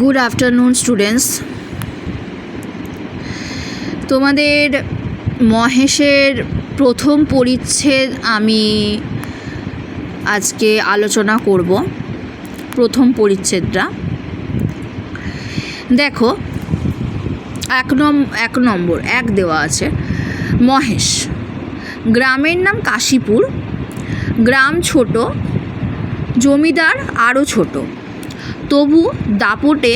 Good afternoon students তোমাদের মহেশের প্রথম পরিচ্ছেদ আমি আজকে আলোচনা করব, প্রথম পরিচ্ছেদটা। দেখো, এক নম, এক নম্বর, এক দেওয়া আছে। মহেশ, গ্রামের নাম কাশীপুর। গ্রাম ছোট, জমিদার আরও ছোট। তবু দাপটে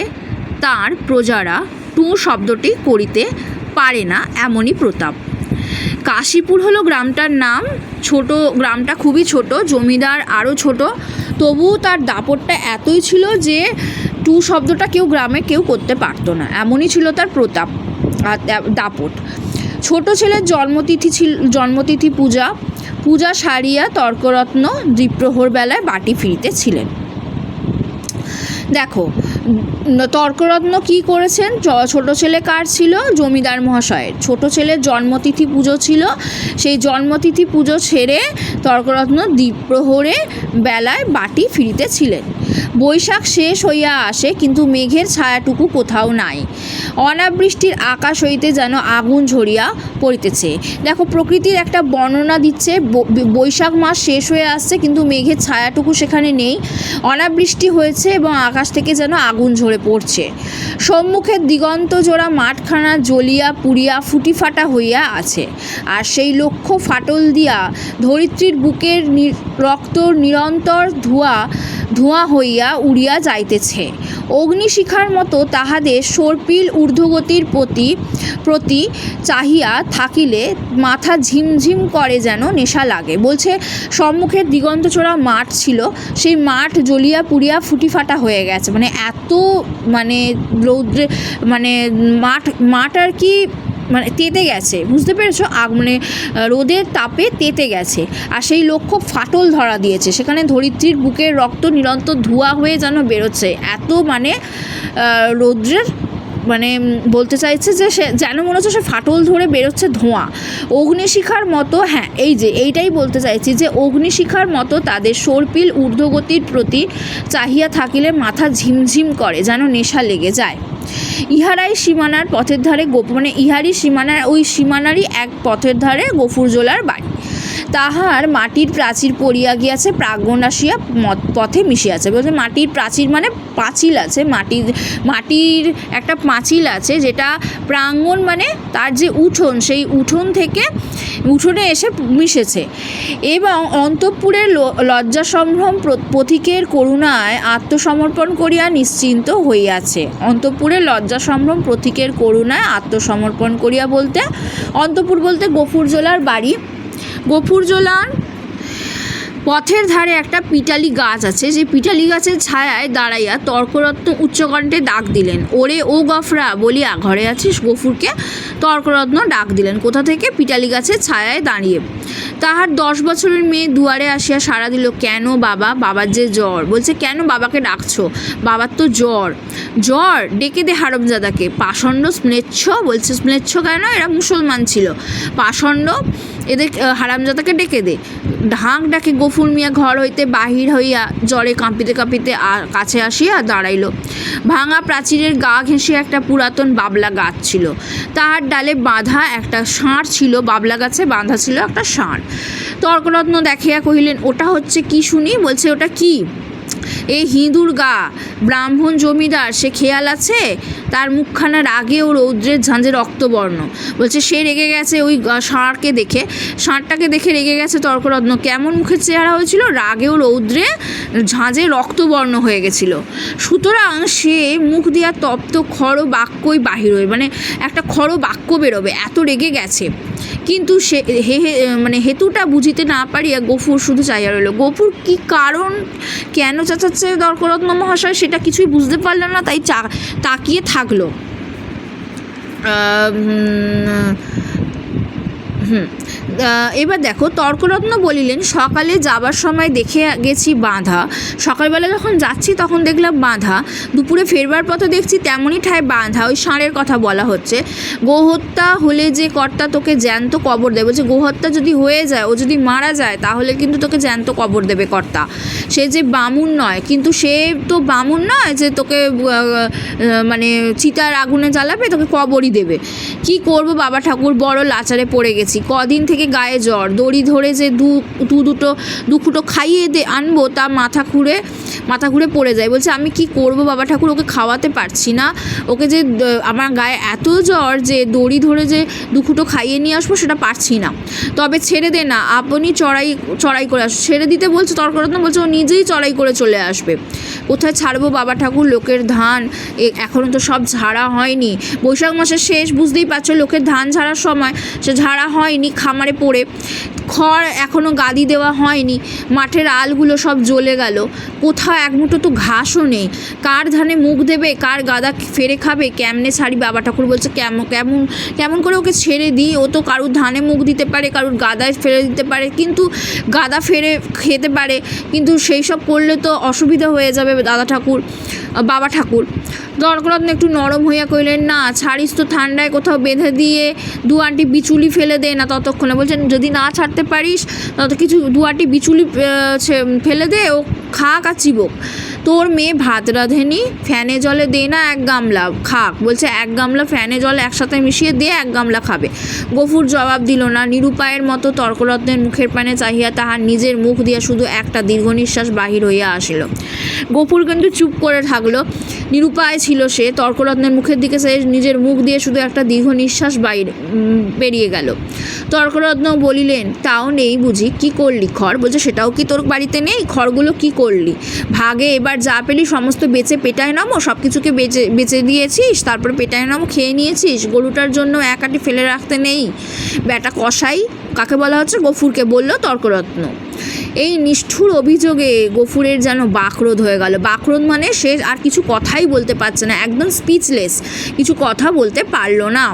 তার প্রজারা টু শব্দটি করিতে পারে না এমনই প্রতাপ। কাশীপুর হলো গ্রামটার নাম। ছোট, গ্রামটা খুবই ছোট, জমিদার আরও ছোট। তবুও তার দাপটটা এতই ছিল যে টু শব্দটা কেউ গ্রামে কেউ করতে পারতো না। এমনই ছিল তার প্রতাপ দাপট। ছোট ছেলের জন্মতিথি ছিল, জন্মতিথি পূজা। পূজা সারিয়া তর্করত্ন দ্বিপ্রহর বেলায় বাটি ফিরিতেছিলেন দেখো তর্করত্ন কি করেছেন? ছোট ছেলে কার ছিল? জমিদার মহাশয়ের। ছোট ছেলের জন্মতিথি পুজো ছিল। সেই জন্মতিথি পুজো ছেড়ে তর্করত্ন দ্বীপ্রহরে বেলায় বাটি ফিরিতেছিলেন বৈশাখ শেষ হইয়া আসে, কিন্তু মেঘের ছায়াটুকু কোথাও নাই। অনাবৃষ্টির আকাশ হইতে যেন আগুন ঝরিয়া পড়িতেছে। দেখো, প্রকৃতির একটা বর্ণনা দিচ্ছে বৈশাখ মাস শেষ হয়ে আসছে, কিন্তু মেঘের ছায়াটুকু সেখানে নেই। অনাবৃষ্টি হয়েছে এবং আকাশ থেকে যেন আগুন ঝরে পড়ছে। সম্মুখের দিগন্ত জোড়া মাঠখানা জ্বলিয়া পুড়িয়া ফুটিফাটা হইয়া আছে। আর সেই লক্ষ্য ফাটল দিয়া ধরিত্রীর বুকের রক্ত নিরন্তর ধোঁয়া ধোঁয়া হইয়া উড়িয়া যাইতেছে। অগ্নিশিখার মতো তাহাদের সর্পিল ঊর্ধ্বগতির প্রতি প্রতি চাহিয়া থাকিলে মাথা ঝিমঝিম করে যেন নেশা লাগে। বলছে সম্মুখের দিগন্ত দিগন্তচোরা মাঠ ছিল, সেই মাঠ জ্বলিয়া পুড়িয়া ফুটিফাটা হয়ে গেছে। মানে এত মানে রৌদ্রে মানে মাঠ মাঠ আর কি মানে তেতে গেছে। বুঝতে পেরেছ? আগ মানে রোদের তাপে তেতে গেছে। আর সেই লক্ষ্য ফাটল ধরা দিয়েছে। সেখানে ধরিত্রীর বুকের রক্ত নিরন্তর ধোয়া হয়ে যেন বেরোচ্ছে। এত মানে রৌদ্রের মানে বলতে চাইছে যে সে, যেন মনে হচ্ছে সে ফাটল ধরে বেরোচ্ছে ধোঁয়া। অগ্নিশিখার মতো হ্যাঁ এই যে, এইটাই বলতে চাইছি যে, অগ্নিশিখার মতো তাদের সর্পিল ঊর্ধ্বগতির প্রতি চাহিয়া থাকিলে মাথা ঝিমঝিম করে, যেন নেশা লেগে যায়। ইহারাই সীমানার পথের ধারে গোপ মানে ইহারই সীমানার, ওই সীমানারই এক পথের ধারে গফুরজোলার বাড়ি। তাহার মাটির প্রাচীর পড়িয়া গিয়াছে প্রাঙ্গণ আসিয়া পথে মিশিয়াছে। বলছে, মাটির প্রাচীর মানে পাঁচিল আছে, মাটির মাটির একটা পাঁচিল আছে, যেটা প্রাঙ্গণ মানে তার যে উঠোন, সেই উঠোন থেকে, উঠোনে এসে মিশেছে। এবং অন্তঃপুরের লজ্জা সম্ভ্রম পথিকের করুণায় আত্মসমর্পণ করিয়া নিশ্চিন্ত হইয়াছে। অন্তঃপুরের লজ্জা সম্ভ্রম প্রতীকের করুণায় আত্মসমর্পণ করিয়া বলতে, অন্তঃপুর বলতে গফুর গফুরজোলার বাড়ি। গফুরজোলার পথের ধারে একটা পিটালি গাছ আছে যে পিটালি গাছের ছায়ায় দাঁড়াইয়া তর্করত্ন উচ্চকণ্ঠে ডাক দিলেন। ওরে ও গফরা, বলিয়া, ঘরে আছিস গফুরকে? তর্করত্ন ডাক দিলেন। কোথা থেকে? পিটালি গাছের ছায়ায় দাঁড়িয়ে। তাহার দশ বছরের মেয়ে দুয়ারে আসিয়া সাড়া দিল, কেন বাবা? বাবার যে জ্বর। বলছে, কেন বাবাকে ডাকছো? বাবার তো জ্বর। জ্বর? ডেকে দে হারমজাদাকে। পাষণ্ড স্ম্লেচ্ছ বলছে স্ম্লেচ্ছ কেন? এরা মুসলমান ছিল। পাষণ্ড? এদের হারামজাদাকে ডেকে দে। ঢাক ডাকে গফুর মিয়া ঘর হইতে বাহির হইয়া জ্বরে কাঁপিতে কাঁপিতে কাছে আসিয়া দাঁড়াইল। ভাঙা প্রাচীরের গা ঘেঁষে একটা পুরাতন বাবলা গাছ ছিল। তাহার ডালে বাঁধা একটা ষাঁড় ছিল, বাবলা গাছে বাঁধা ছিল একটা ষাঁড়। তর্করত্ন দেখিয়া কহিলেন, ওটা হচ্ছে কি শুনি? বলছে, ওটা কি? এই হিঁদুর গা, ব্রাহ্মণ জমিদার, সে খেয়াল আছে? তার মুখখানা রাগে ও রৌদ্রের ঝাঁঝে রক্তবর্ণ। বলছে, সে রেগে গেছে ওই ষাঁড়কে দেখে। ষাঁড়টাকে দেখে রেগে গেছে তর্করত্ন। কেমন মুখের চেহারা হয়েছিল? রাগে ও রৌদ্রে ঝাঁঝে রক্তবর্ণ হয়ে গেছিল। সুতরাং সে মুখ দিয়া তপ্ত খড় বাক্যই বাহির হয়ে মানে একটা খড় বাক্য বেরোবে, এত রেগে গেছে। কিন্তু সে, হে মানে হেতুটা বুঝিতে না পারিয়া গফুর শুধু চাইয়া রইল। গফুর কি কারণ, কেন চাচাচ্ছে দর্করত্ন মহাশয় সেটা কিছুই বুঝতে পারল না, তাই চা, তাকিয়ে থাকল। হুম। এবার দেখো, তর্করত্ন বলিলেন, সকালে যাবার সময় দেখে গেছি বাঁধা। সকালবেলা যখন যাচ্ছি, তখন দেখলাম বাঁধা। দুপুরে ফেরবার পথে দেখছি তেমনই ঠায় বাঁধা। ওই ষাঁড়ের কথা বলা হচ্ছে। গোহত্যা হলে যে কর্তা তোকে জ্যান্ত কবর দেবে। বলছে গোহত্যা যদি হয়ে যায়, ও যদি মারা যায়, তাহলে কিন্তু তোকে জ্যান্ত কবর দেবে কর্তা। সে যে বামুন নয়, কিন্তু সে তো বামুন নয় যে তোকে মানে চিতার আগুনে জ্বালাবে, তোকে কবরই দেবে। কি করব বাবা ঠাকুর? বড় লাচারে পড়ে গেছি। কদিন থেকে গায়ে জ্বর। দড়ি ধরে যে দু দু দুটো দুখুটো খাইয়ে দে আনব, তা মাথা খুঁড়ে মাথা ঘুরে পড়ে যায়। বলছে, আমি কি করব বাবা ঠাকুর? ওকে খাওয়াতে পারছি না। ওকে যে আমার গায়ে এত জ্বর যে দড়ি ধরে যে দুখুটো খাইয়ে নিয়ে আসব, সেটা পারছি না। তবে ছেড়ে দে না, আপনি চড়াই চড়াই করে আস ছেড়ে দিতে বলছে, তর্করত্ন বলছে, ও নিজেই চড়াই করে চলে আসবে। কোথায় ছাড়বো বাবা ঠাকুর? লোকের ধান এখনও তো সব ঝাড়া হয়নি। বৈশাখ মাসের শেষ, বুঝতেই পারছ, লোকের ধান ঝাড়ার সময়, সে ঝাড়া হয়নি, খামারে পড়ে খড় এখনও গাদি দেওয়া হয়নি, মাঠের আলগুলো সব জ্বলে গেল। কোথাও এক মুঠো তো ঘাসও নেই। কার ধানে মুখ দেবে, কার গাদা ফেরে খাবে, কেমনে ছাড়ি বাবা ঠাকুর বলছে, কেমন কেমন কেমন করে ওকে ছেড়ে দিই? ও তো কারুর ধানে মুখ দিতে পারে, কারুর গাদায় ফেলে দিতে পারে, কিন্তু গাদা ফেরে খেতে পারে, কিন্তু সেই সব করলে তো অসুবিধা হয়ে যাবে দাদা ঠাকুর, বাবা ঠাকুর। দরকরত্ন একটু নরম হইয়া কইলেন না, ছাড়িস তো ঠান্ডায় কোথাও বেঁধে দিয়ে দু আন্টি বিচুলি ফেলে দে না ততক্ষণে। বলছেন যদি না ছাড়তে পারিস তত কিছু দুয়াটি বিচুলি ফেলে দে ও খাক আর চিবোক। তোর মেয়ে ভাত রাঁধেনি, ফ্যানে জলে দে না এক গামলা, খাক। বলছে, এক গামলা ফ্যানে জল একসাথে মিশিয়ে দে, এক গামলা খাবে। গফুর জবাব দিল না। নিরুপায়ের মতো তর্করত্নের মুখের পানে চাহিয়া তাহার নিজের মুখ দিয়া শুধু একটা দীর্ঘ নিঃশ্বাস বাহির হইয়া আসিল। গফুর কিন্তু চুপ করে থাকল। নিরুপায় ছিল সে। তর্করত্নের মুখের দিকে সে নিজের মুখ দিয়ে শুধু একটা দীর্ঘ নিঃশ্বাস বাইরে বেরিয়ে গেল। তর্করত্ন বলিলেন, তাও নেই বুঝি, কি করলি খড়? বলছে, সেটাও কি তোর বাড়িতে নেই? খড়গুলো কি করলি? ভাগে এবার যা পেলি সমস্ত বেচে পেটায় নামো সব কিছুকে বেচে বেচে দিয়েছিস, তারপর পেটায় নামো, খেয়ে নিয়েছিস, গরুটার জন্য এক আটি ফেলে রাখতে নেই। ব্যাটা কষাই কাকে বলা হচ্ছে? গফুরকে বলল তর্করত্ন। এই নিষ্ঠুর অভিযোগে গফুরের যেন বাকরোধ হয়ে গেল। বাকরোধ মানে সে আর কিছু কথাই বলতে পারছে না, একদম স্পিচলেস কিছু কথা বলতে পারল না।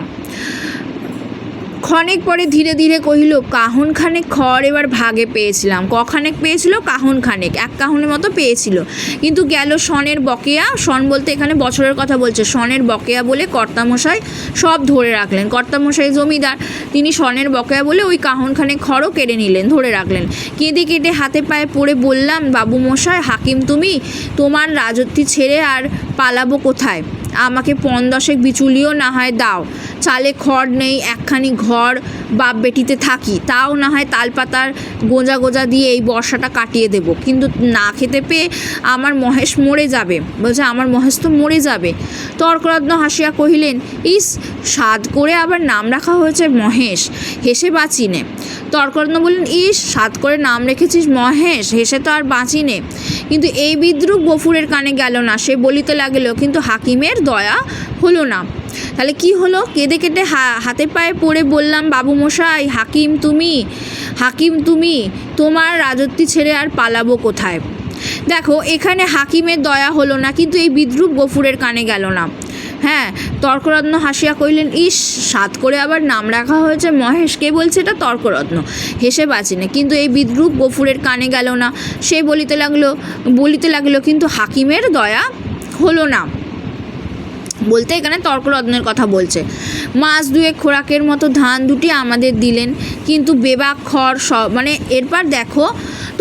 ক্ষণেক পরে ধীরে ধীরে কহিল কাহন খানেক খড় এবার ভাগে পেয়েছিলাম। কখানেক পেয়েছিল কাহন খানেক এক কাহনের মতো পেয়েছিল। কিন্তু গেল সনের বকেয়া। সন বলতে এখানে বছরের কথা বলছে। সনের বকেয়া বলে কর্তামশাই সব ধরে রাখলেন। কর্তামশাই জমিদার, তিনি সনের বকেয়া বলে ওই কাহন খানেক খড়ও কেড়ে নিলেন, ধরে রাখলেন। কেঁদে কেটে হাতে পায়ে পড়ে বললাম বাবু মশাই হাকিম তুমি? তোমার রাজত্বী ছেড়ে আর পালাবো কোথায়? আমাকে পন দশেক বিচুলিও না হয় দাও। চালে খড় নেই, একখানি ঘর বাপ বেটিতে থাকি। তাও না হয় তালপাতার গোঁজা গোঁজা দিয়ে এই বর্ষাটা কাটিয়ে দেব। কিন্তু না খেতে পেয়ে আমার মহেশ মরে যাবে। বলছে, আমার মহেশ তো মরে যাবে। তর্করত্ন হাসিয়া কহিলেন, ইস, স্বাদ করে আবার নাম রাখা হয়েছে মহেশ, হেসে বাঁচি নে। তর্করত্ন বললেন, ইস, স্বাদ করে নাম রেখেছিস মহেশ, হেসে তো আর বাঁচি নে। কিন্তু এই বিদ্রুপ গফুরের কানে গেল না। সে বলিতে লাগল, কিন্তু হাকিমের দয়া হলো না। তাহলে কি হলো? কেঁদে কেটে হাতে পায়ে পড়ে বললাম বাবু মশাই হাকিম তুমি হাকিম তুমি, তোমার রাজত্বী ছেড়ে আর পালাবো কোথায়? দেখো, এখানে হাকিমের দয়া হলো না, কিন্তু এই বিদ্রুপ গফুরের কানে গেল না। হ্যাঁ তর্করত্ন হাসিয়া কইলেন ইস, সাত করে আবার নাম রাখা হয়েছে, মহেশ, কে বলছে এটা? তর্করত্ন। হেসে বাঁচি না কিন্তু এই বিদ্রুপ গফুরের কানে গেল না। সে বলিতে লাগল বলিতে লাগল, কিন্তু হাকিমের দয়া হলো না। বলতে এখানে তর্করত্নের কথা বলছে। মাস দুয়েক খোরাকের মতো ধান দুটি আমাদের দিলেন কিন্তু বেবাক খড় সব মানে এরপর দেখো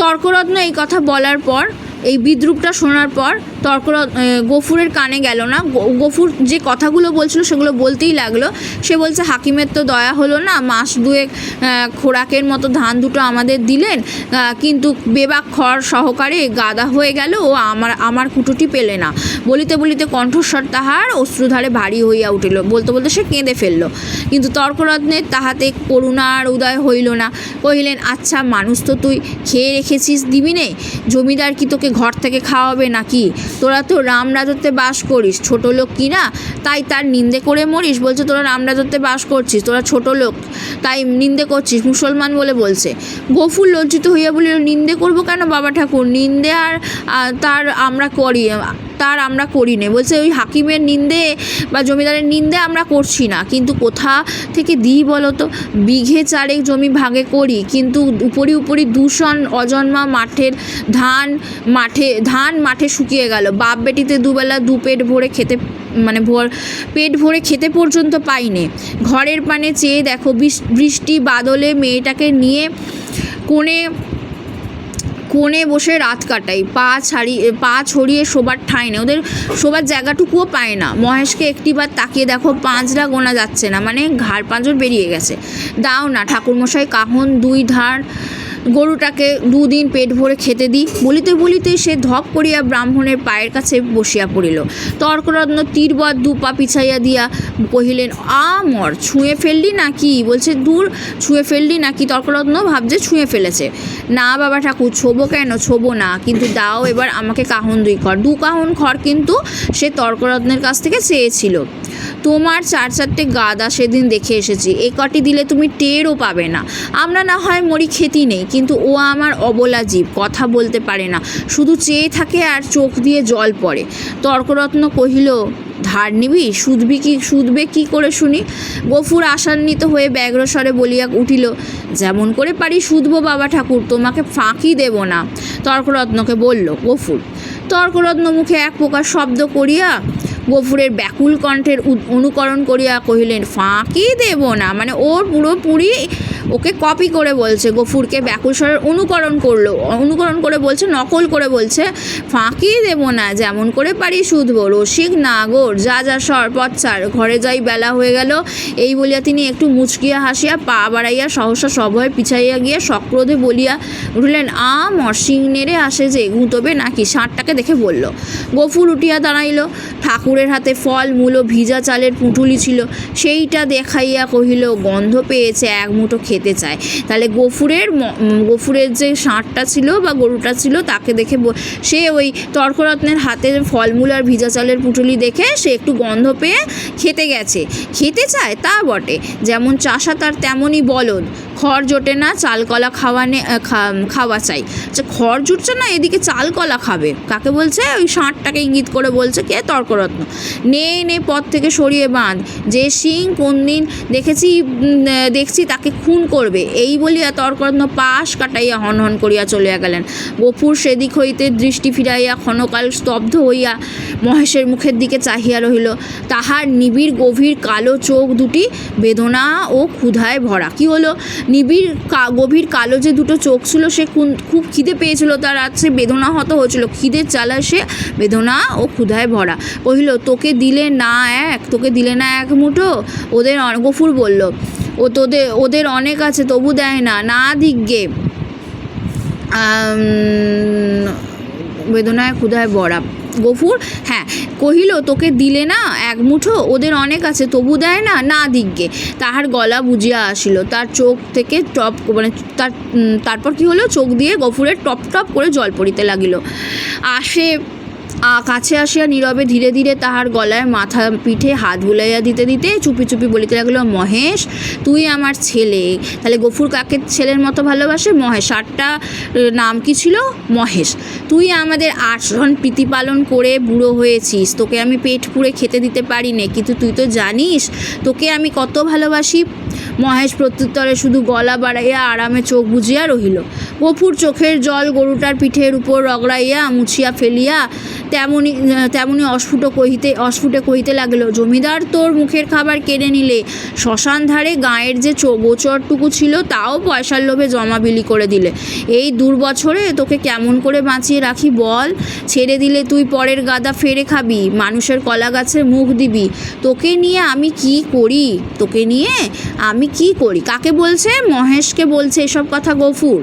তর্করত্ন এই কথা বলার পর এই বিদ্রুপটা শোনার পর তর্করত এ, গফুরের কানে গেল না। গফুর যে কথাগুলো বলছিল সেগুলো বলতেই লাগল। সে বলছে হাকিমের তো দয়া হলো না মাস দুয়েক খোরাকের মতো ধান দুটো আমাদের দিলেন কিন্তু বেবাক খড় সহকারে গাদা হয়ে গেল ও আমার আমার কুটুটি পেলে না। বলিতে বলিতে কণ্ঠস্বর তাহার অশ্রুধারে ভারী হইয়া উঠিল। বলতে বলতে সে কেঁদে ফেলল। কিন্তু তর্করত্নের তাহাতে করুণার উদয় হইল না। কহিলেন আচ্ছা মানুষ তো তুই খেয়ে রেখেছিস দিবি নেই জমিদার কি তোকে ঘর থেকে খাওয়াবে নাকি? তোরা তো রাম রাজত্বে বাস করিস, ছোট লোক কি না? তাই তার নিন্দে করে মরিস, বলছে, তোরা রাম রাজত্বে বাস করছিস, তোরা ছোট লোক, তাই নিন্দে করছিস, মুসলমান বলে বলছে। গফুর লজ্জিত হইয়া বলিল, নিন্দে করব কেন বাবা ঠাকুর? নিন্দে আর তার আমরা করি তার আমরা করি নে বলছে ওই হাকিমের নিন্দে বা জমিদারের নিন্দে আমরা করছি না। কিন্তু কোথা থেকে দিই বলো তো বিঘে চারেক জমি ভাগে করি। কিন্তু উপরি উপরি দূষণ, অজন্মা মাঠের ধান মাঠে ধান মাঠে শুকিয়ে গেল। বাপ বেটিতে দুবেলা দু পেট ভরে খেতে মানে ভোর, পেট ভরে খেতে পর্যন্ত পাইনে। ঘরের পানে চেয়ে দেখো বৃষ্টি বাদলে মেয়েটাকে নিয়ে কোণে কোণে বসে রাত কাটাই। পা ছাড়িয়ে পা ছড়িয়ে শোবার ঠাঁই নেই। ওদের শোবার জায়গাটুকুও পায় না। মহেশকে একটিবার তাকিয়ে দেখো পাঁচরা গোনা যাচ্ছে না। মানে ঘাড় পাঁজর বেরিয়ে গেছে। দাও না, ঠাকুরমশাই, কাহন, দুই ধার গরুটাকে দুদিন পেট ভরে খেতে দিই। বলিতে বলিতে সে ধপ করিয়া ব্রাহ্মণের পায়ের কাছে বসিয়া পড়িল। তর্করত্ন তীরবৎ দু পা পিছাইয়া দিয়া কহিলেন আ মর ছুঁয়ে ফেললি নাকি? বলছে, দূর, ছুঁয়ে ফেললি নাকি? তর্করত্ন ভাবছে, ছুঁয়ে ফেলেছে। না বাবা ঠাকুর, ছোবো কেন? ছোবো না, কিন্তু দাও এবার আমাকে কাহন দুই খড়। দু কাহন খড় কিন্তু সে তর্করত্নের কাছ থেকে চেয়েছিল। তোমার চার চারটে গাদা সেদিন দেখে এসেছি। এ কটি দিলে তুমি টেরও পাবে না। আমরা না হয় মরি খেতি নেই। কিন্তু ও আমার অবলা জীব, কথা বলতে পারে না। শুধু চেয়ে থাকে আর চোখ দিয়ে জল পড়ে। তর্করত্ন কহিল, ধার নিবি? সুদবি কি সুদবে কি করে শুনি? গফুর আশান্বিত হয়ে ব্যগ্রস্বরে বলিয়া উঠিল, যেমন করে পারি সুদবো বাবা ঠাকুর, তোমাকে ফাঁকি দেব না। তর্করত্নকে বলল, গফুর, তর্করত্ন মুখে এক প্রকার শব্দ করিয়া গফুরের ব্যাকুল কণ্ঠের অনুকরণ করিয়া কহিলেন, ফাঁকি দেব না। মানে ওর পুরোপুরি ওকে কপি করে বলছে। গফুরকে ব্যাকুল স্বরের অনুকরণ করল। অনুকরণ করে বলছে, নকল করে বলছে, ফাঁকি দেব না, যেমন করে পারি শুধবো রসিক, নাগর, যা যা সর পচ্ছার ঘরে যাই বেলা হয়ে গেল। এই বলিয়া তিনি একটু মুচকিয়া হাসিয়া, পা বাড়াইয়া সহসা সভয়ে পিছাইয়া গিয়া সক্রোধে বলিয়া উঠলেন আ মরসিং নেড়ে আসে যে, গুঁতবে নাকি? ষাঁড়টাকে দেখে বলল। গফুর উঠিয়া দাঁড়াইল। ঠাকুরের হাতে ফল মূল ভিজা চালের পুঁটুলি ছিল। সেইটা দেখাইয়া কহিল গন্ধ পেয়েছে এক মুঠো খেতে চায় তাহলে গফুরের গফুরের যে ষাঁড়টা ছিল বা গরুটা ছিল তাকে দেখে সে ওই তর্করত্নের হাতে ফলমূল আর ভিজা চালের পুঁটুলি দেখে সে একটু গন্ধ পেয়ে খেতে গেছে। খেতে চায়? তা বটে। যেমন চাষা তার তেমনই বলদ। খড় জোটে না চালকলা খাওয়ানে আহ, খা- খাওয়া চাই। আচ্ছা খড় জুটছে না এদিকে চালকলা খাবে। কাকে বলছে? ওই ষাঁড়টাকে ইঙ্গিত করে বলছে কে? তর্করত্ন। নে নে, পথ থেকে সরিয়ে বাঁধ। যে সিং কোন দিন দেখেছি দেখছি তাকে খুন করবে। এই বলিয়া তর্করত্ন পাশ কাটাইয়া হন হন করিয়া চলিয়া গেলেন। গফুর সেদিক হইতে দৃষ্টি ফিরাইয়া ক্ষণকাল স্তব্ধ হইয়া মহেশের মুখের দিকে চাহিয়া রহিল। তাহার নিবিড় গভীর কালো চোখ দুটি বেদনা ও ক্ষুধায় ভরা। কি হলো? নিবিড় গভীর কালো যে দুটো চোখ ছিল, সে খুব খিদে পেয়েছিল। তার আছে বেদনা হত হয়েছিল। খিদের জ্বালায় সে বেদনা ও ক্ষুধায় ভরা। কহিল তোকে দিলে না এক, তোকে দিলে না এক মুঠো? ওদের গফুর বলল, ও তোদের, ওদের অনেক আছে, তবু দেয় না না দিগ্গে। বেদনায় ক্ষুধায় ভরা গফুর হ্যাঁ কহিল, তোকে দিলে না এক মুঠো? ওদের অনেক আছে, তবু দেয় না না দিগ্গে। তাহার গলা বুঝিয়া আসিল, তার চোখ থেকে টপ মানে তার তারপর কি হলো? চোখ দিয়ে গফুরের টপ টপ করে জল পড়িতে লাগিল। আসে কাছে আসিয়া নীরবে ধীরে ধীরে তাহার গলায় মাথা পিঠে হাত বুলাইয়া দিতে দিতে চুপি চুপি বলিতে লাগল, মহেশ, তুই আমার ছেলে। তাহলে গফুর কাকে ছেলের মতো ভালোবাসে? মহেশ, আটটা নাম কি ছিল? মহেশ। তুই আমাদের আটজন প্রীতিপালন করে বুড়ো হয়েছিস। তোকে আমি পেট পুড়ে খেতে দিতে পারি নে কিন্তু তুই তো জানিস, তোকে আমি কত ভালোবাসি? মহেশ প্রত্যুত্তরে শুধু গলা বাড়াইয়া আরামে চোখ বুঝিয়া রহিল। গফুর চোখের জল গরুটার পিঠের উপর রগড়াইয়া, মুছিয়া ফেলিয়া তেমনি তেমনি অস্ফুট কহিতে, অস্ফুটে কহিতে লাগল, জমিদার, তোর মুখের খাবার কেড়ে নিলে? শ্মশান ধারে গাঁয়ের যে গোচরটুকু ছিল, তাও পয়সার লোভে জমা বিলি করে দিলে। এই দূর বছরে তোকে কেমন করে বাঁচিয়ে রাখি বল? ছেড়ে দিলে তুই পরের গাদা ফেরে খাবি, মানুষের কলা গাছে মুখ দিবি। তোকে নিয়ে আমি কি করি? তোকে নিয়ে আমি কি করি? কাকে বলছে? মহেশকে বলছে এসব কথা গফুর।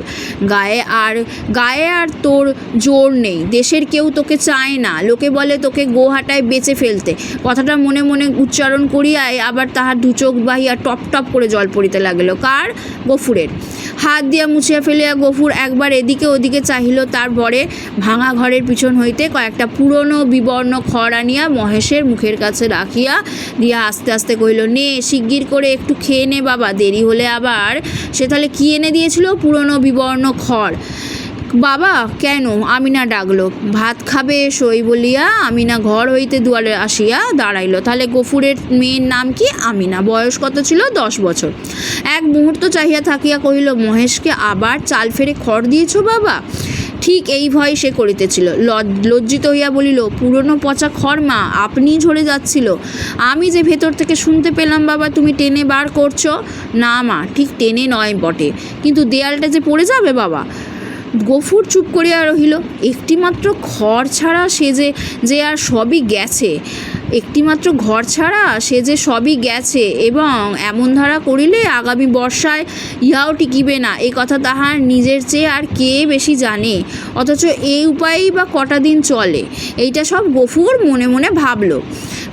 গায়ে আর গায়ে আর তোর জোর নেই। দেশের কেউ তোকে চায় না। লোকে বলে তোকে গোহাটায় বেচে ফেলতে। কথাটা মনে মনে উচ্চারণ করিয়াই আবার তাহার দু চোখ বাহিয়া টপ টপ করে জল পড়িতে লাগল। কার? গফুরের। হাত দিয়া মুছিয়া ফেলিয়া গফুর একবার এদিকে ওদিকে চাহিল তারপরে ভাঙা ঘরের পিছন হইতে কয়েকটা পুরনো বিবর্ণ খড় আনিয়া মহেশের মুখের কাছে রাখিয়া দিয়া আস্তে আস্তে কহিল, নে, শিগগির করে একটু খেয়ে নে বাবা, দেরি হলে আবার। সে তাহলে কি এনে দিয়েছিল? পুরনো বিবর্ণ খড়। বাবা, কেন? আমিনা ডাকলো। ভাত খাবে এসো এই বলিয়া আমিনা ঘর হইতে দুয়ারে আসিয়া দাঁড়াইল। তাহলে গফুরের মেয়ের নাম কি? আমিনা। বয়স কত ছিল? দশ বছর। এক মুহূর্ত চাহিয়া থাকিয়া কহিল, মহেশকে আবার চাল ফেরে খড় দিয়েছ বাবা? ঠিক এই ভয় সে করিতেছিল। লজ- লজ্জিত হইয়া বলিল, পুরনো পচা খড় মা, আপনিই ঝরে যাচ্ছিল। আমি যে ভেতর থেকে শুনতে পেলাম বাবা, তুমি টেনে বার করছ। না মা, ঠিক টেনে নয় বটে। কিন্তু দেয়ালটা যে পড়ে যাবে বাবা? গফুর চুপ করিয়া রহিল। একটিমাত্র খড় ছাড়া সে যে যে আর সবই গেছে। একটিমাত্র ঘর ছাড়া সে যে সবই গেছে এবং এমন ধারা করিলে আগামী বর্ষায় ইহাও টিকিবে না। এ কথা তাহার নিজের চেয়ে আর কে বেশি জানে? অথচ এই উপায়েই বা কটা দিন চলে? এইটা সব গফুর মনে মনে ভাবল।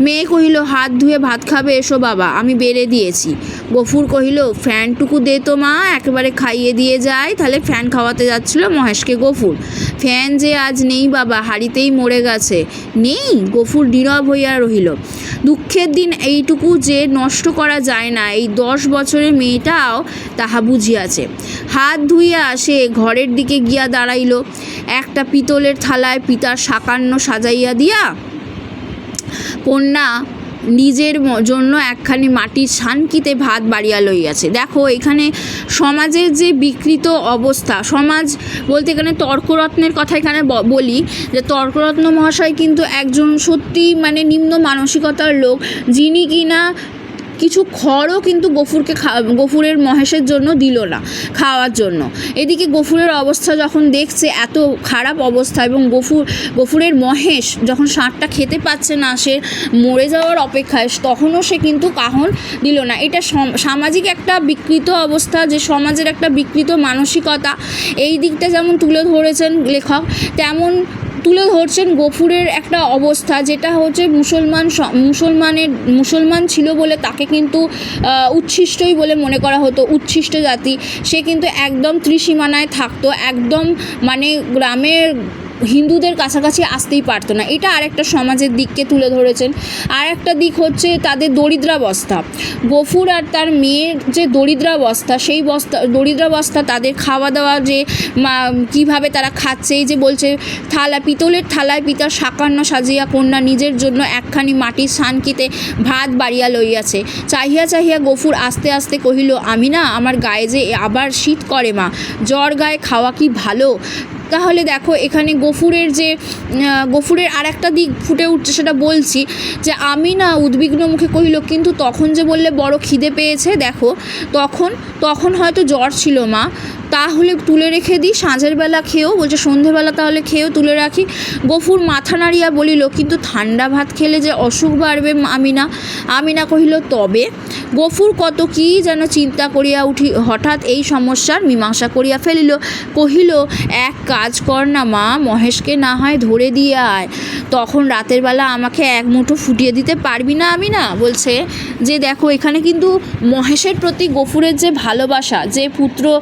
মেয়ে কহিল, হাত ধুয়ে ভাত খাবে এসো বাবা, আমি বেড়ে দিয়েছি। গফুর কহিল, ফ্যানটুকু দে তো মা, একেবারে খাইয়ে দিয়ে যায় তাহলে ফ্যান খাওয়াতে যাচ্ছিল মহেশকে গফুর। ফ্যান যে আজ নেই বাবা, হাড়িতেই মরে গেছে। নেই? গফুর নীরব হইয়া রহিল। দুঃখের দিন এইটুকু যে নষ্ট করা যায় না, এই দশ বছরের মেয়েটাও তাহা বুঝিয়াছে। হাত ধুইয়া সে ঘরের দিকে গিয়া দাঁড়াইল। একটা পিতলের থালায় পিতার সাকান্ন সাজাইয়া দিয়া কন্যা নিজের জন্য একখানি মাটির শানকিতে ভাত বাড়িয়া লইয়াছে দেখো, এখানে সমাজের যে বিকৃত অবস্থা, সমাজ বলতে এখানে তর্করত্নের কথা এখানে বলি, যে তর্করত্ন মহাশয় কিন্তু একজন সত্যি মানে নিম্ন মানসিকতার লোক, যিনি কিনা কিছু খড়ও কিন্তু গফুরকে গফুরের মহেশের জন্য দিল না, খাওয়ার জন্য। এদিকে গফুরের অবস্থা যখন দেখছে, এত খারাপ অবস্থা এবং গফুর, গফুরের মহেশ যখন ষাঁড়টা খেতে পাচ্ছে না, সে মরে যাওয়ার অপেক্ষায়, তখনও সে কিন্তু কাহন দিল না। এটা সম- সামাজিক একটা বিকৃত অবস্থা, যে সমাজের একটা বিকৃত মানসিকতা। এই দিকটা যেমন তুলে ধরেছেন লেখক, তেমন তুলে ধরছেন গফুরের একটা অবস্থা, যেটা হচ্ছে মুসলমান মুসলমানের, মুসলমান ছিল বলে তাকে কিন্তু উচ্ছিষ্টই বলে মনে করা হতো, উচ্ছিষ্ট জাতি। সে কিন্তু একদম ত্রিসীমানায় থাকতো, একদম মানে গ্রামের হিন্দুদের কাছাকাছি আসতেই পারতো না। এটা আরেকটা সমাজের দিককে তুলে ধরেছেন। আর একটা দিক হচ্ছে তাদের দরিদ্রাবস্থা। গফুর আর তার মেয়ের যে দরিদ্রাবস্থা, সেই বস্তা দরিদ্রাবস্থা, তাদের খাওয়া দাওয়া যে কীভাবে তারা খাচ্ছে, এই যে বলছে, থালা পিতলের থালায় পিতা সাকান্ন সাজিয়া কন্যা নিজের জন্য একখানি মাটির সানকিতে ভাত বাড়িয়া লইয়াছে। চাহিয়া চাহিয়া গফুর আস্তে আস্তে কহিল আমি না আমার গায়ে যে আবার শীত করে মা, জ্বর গায়ে খাওয়া কি ভালো? তাহলে দেখো এখানে গফুরের যে গফুরের আর একটা দিক ফুটে উঠছে সেটা বলছি যে আমি না উদ্বিগ্ন মুখে কহিল, কিন্তু তখন যে বললে বড় খিদে পেয়েছে, দেখো, তখন তখন হয়তো জ্বর ছিল মা। তাহলে তুলে রেখে দিই, সাঁঝের বেলা খেয়েও, বলছে সন্ধেবেলা তাহলে খেয়েও তুলে রাখি। গফুর মাথা নাড়িয়া বলিল, কিন্তু ঠান্ডা ভাত খেলে যে অসুখ বাড়বে আমিনা আমিনা কহিল, তবে? গফুর কত কি যেন চিন্তা করিয়া উঠি, হঠাৎ এই সমস্যার মীমাংসা করিয়া ফেলিল, কহিল, এক কাজ কর না মা, মহেশকে না হয় ধরে দিয়ে আয়। তখন রাতের বেলা আমাকে এক মুঠো ফুটিয়ে দিতে পারবি না আমি না? বলছে যে দেখো এখানে কিন্তু মহেশের প্রতি গফুরের যে ভালোবাসা, যে পুত্র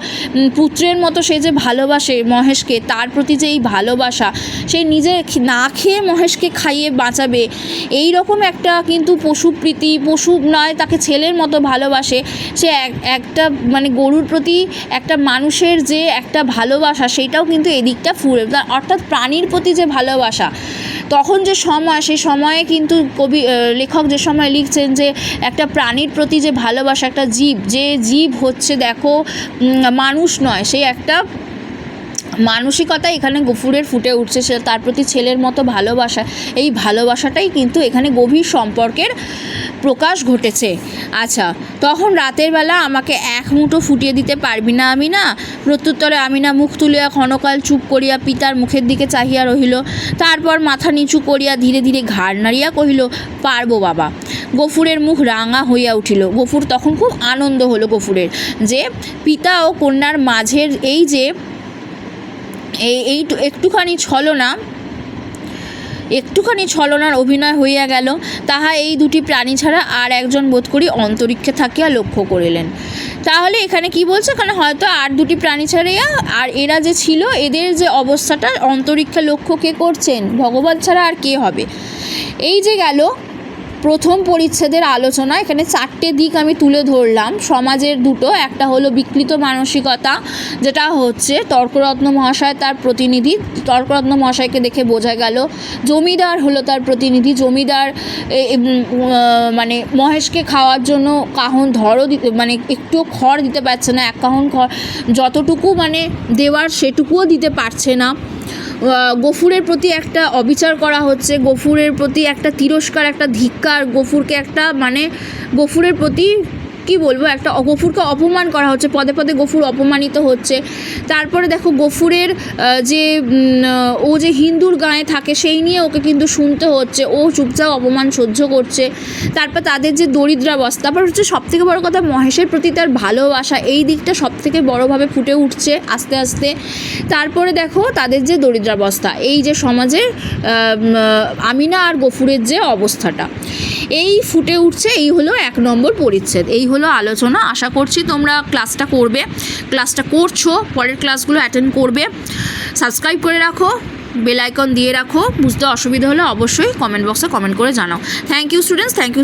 পুত্রের মতো সে যে ভালোবাসে মহেশকে, তার প্রতি যে এই ভালোবাসা, সে নিজে না খেয়ে মহেশকে খাইয়ে বাঁচাবে। এই রকম একটা কিন্তু পশুপ্রীতি পশু নয়, তাকে ছেলের মতো ভালোবাসে। সে এক- একটা মানে গরুর প্রতি একটা মানুষের যে একটা ভালোবাসা, সেটাও কিন্তু এদিকটা ফুরে অর্থাৎ প্রাণীর প্রতি যে ভালোবাসা, তখন যে সময় সেই সময়ে কিন্তু কবি লেখক যে সময় লিখছেন যে একটা প্রাণীর প্রতি যে ভালোবাসা, একটা জীব, যে জীব হচ্ছে দেখো মানুষ নয় সেই একটা মানসিকতা এখানে গফুরের ফুটে উঠছে, সে তার প্রতি ছেলের মতো ভালোবাসা। এই ভালোবাসাটাই কিন্তু এখানে গভীর সম্পর্কের প্রকাশ ঘটেছে। আচ্ছা তখন রাতের বেলা আমাকে এক মুঠো ফুটিয়ে দিতে পারবি না আমি না প্রত্যুত্তরে আমি না মুখ তুলিয়া ক্ষণকাল চুপ করিয়া পিতার মুখের দিকে চাহিয়া রহিল। তারপর মাথা নিচু করিয়া ধীরে ধীরে ঘাড় নাড়িয়া কহিল, পারব বাবা। গফুরের মুখ রাঙা হইয়া উঠিল। গফুর তখন খুব আনন্দ হলো গফুরের যে পিতা ও কন্যার মাঝের এই যে এই এই একটুখানি ছলনা, একটুখানি ছলনার অভিনয় হইয়া গেল। তাহা এই দুটি প্রাণী ছাড়া আর একজন বোধ করি অন্তরিক্ষে থাকিয়া লক্ষ্য করিলেন। তাহলে এখানে কি বলছে? এখানে হয়তো আর দুটি প্রাণী ছাড়াইয়া আর এরা যে ছিল, এদের যে অবস্থাটা, অন্তরিক্ষে লক্ষ্য কে করছেন? ভগবান ছাড়া আর কে হবে? এই যে গেল প্রথম পরিচ্ছেদের আলোচনা, এখানে চারটে দিক আমি তুলে ধরলাম। সমাজের দুটো, একটা হলো বিকৃত মানসিকতা, যেটা হচ্ছে তর্করত্ন মহাশয় তার প্রতিনিধি। তর্করত্ন মহাশয়কে দেখে বোঝা গেল, জমিদার হলো তার প্রতিনিধি। জমিদার মানে মহেশকে খাওয়ার জন্য কাহন ধরও দিতে মানে একটু খড় দিতে পারছে না, এক কাহন খড়, যতটুকু মানে দেওয়ার সেটুকুও দিতে পারছে না। গফুরের প্রতি একটা অবিচার করা হচ্ছে, গফুরের প্রতি একটা তিরস্কার, একটা ধিক্কার, গফুরকে একটা মানে গফুরের প্রতি কি বলব, একটা গফুরকে অপমান করা হচ্ছে, পদে পদে গফুর অপমানিত হচ্ছে। তারপরে দেখো গফুরের যে ও যে হিন্দুর গায়ে থাকে, সেই নিয়ে ওকে কিন্তু শুনতে হচ্ছে। ও চুপচাপ অপমান সহ্য করছে। তারপর তাদের যে দরিদ্রাবস্থা, তারপর হচ্ছে সবথেকে বড় কথা, মহেশের প্রতি তার ভালোবাসা, এই দিকটা সবথেকে বড়োভাবে ফুটে উঠছে আস্তে আস্তে। তারপরে দেখো তাদের যে দরিদ্রাবস্থা, এই যে সমাজের আমিনা আর গফুরের যে অবস্থাটা। এই ফুটে উঠছে, এই হলো এক নম্বর পরিচ্ছেদ, এই হলো আলোচনা। আশা করছি তোমরা ক্লাসটা করবে। ক্লাসটা করছ, পরের ক্লাসগুলো অ্যাটেন্ড করবে। সাবস্ক্রাইব করে রাখো বেল আইকন দিয়ে রাখো। বুঝতে অসুবিধা হলে অবশ্যই কমেন্ট বক্সে কমেন্ট করে জানাও। Thank you students thank you